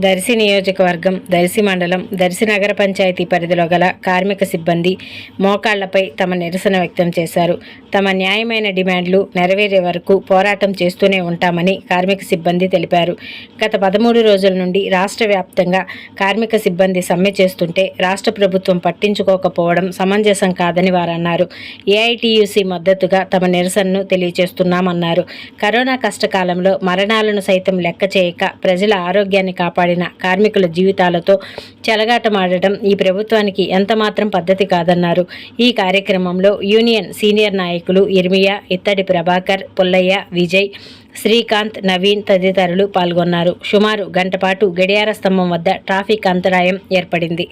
దర్శి నియోజకవర్గం దర్శి మండలం దర్శి నగర పంచాయతీ పరిధిలో గల కార్మిక సిబ్బంది మోకాళ్ళపై తమ నిరసన వ్యక్తం చేశారు. తమ న్యాయమైన డిమాండ్లు నెరవేరే వరకు పోరాటం చేస్తూనే ఉంటామని కార్మిక సిబ్బంది తెలిపారు. గత పదమూడు రోజుల నుండి రాష్ట్ర వ్యాప్తంగా కార్మిక సిబ్బంది సమ్మె చేస్తుంటే రాష్ట్ర ప్రభుత్వం పట్టించుకోకపోవడం సమంజసం కాదని వారన్నారు. ఏఐటీయూసీ మద్దతుగా తమ నిరసనను తెలియజేస్తున్నామన్నారు. కరోనా కష్టకాలంలో మరణాలను సైతం లెక్క చేయక ప్రజల ఆరోగ్యాన్ని కాపాడు కాపాడిన కార్మికుల జీవితాలతో చెలగాటమాడటం ఈ ప్రభుత్వానికి ఎంతమాత్రం పద్ధతి కాదన్నారు. ఈ కార్యక్రమంలో యూనియన్ సీనియర్ నాయకులు ఇర్మియా ఇత్తడి ప్రభాకర్ పుల్లయ్య విజయ్ శ్రీకాంత్ నవీన్ తదితరులు పాల్గొన్నారు. సుమారు గంటపాటు గడియార స్తంభం వద్ద ట్రాఫిక్ అంతరాయం ఏర్పడింది.